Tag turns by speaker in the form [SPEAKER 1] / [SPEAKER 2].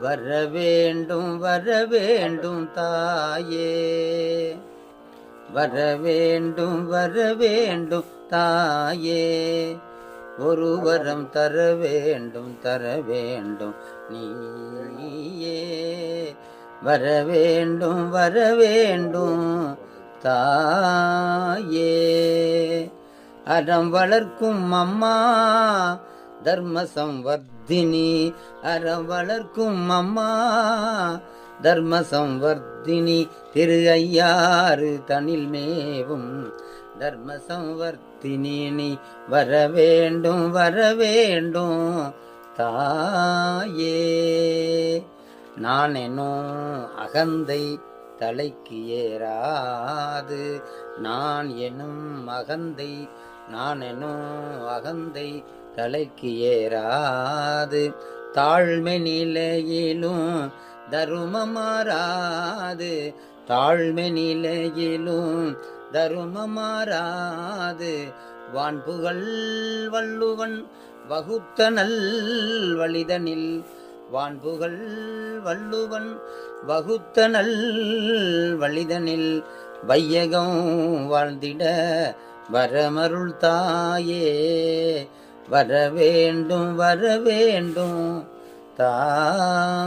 [SPEAKER 1] வர வேண்டும் வர வேண்டும் தாயே. வர வேண்டும் வர வேண்டும் தாயே. ஒரு வரம் தர வேண்டும் தர வேண்டும் நீயே. வர வேண்டும் வர வேண்டும் தாயே. அறம் வளர்க்கும் அம்மா தர்ம சம்வர்த்தினி. அற வளர்க்கும் அம்மா. தர்ம சம்வர்த்தினி திரு ஐயாறு தனில் மேவும். தர்ம சம்வர்த்தினி வர வேண்டும் வர வேண்டும் தாயே. நான் என்னும் அகந்தை தலைக்கு ஏறாது. நான் எனும் அகந்தை நான் எனும் அகந்தை தலைக்கு ஏறாது. தாழ்மை நிலையிலும் தருமமாறாது தாழ்மை நிலையிலும் தருமமாறாது வான்புகள் வள்ளுவன் வகுத்த நல் வழிதனில் வான்புகள் வள்ளுவன் வகுத்த நல் வழிதனில் வையகம் வாழ்ந்திட வரமருள் தாயே. வர வேண்டும் வர வேண்டும் தா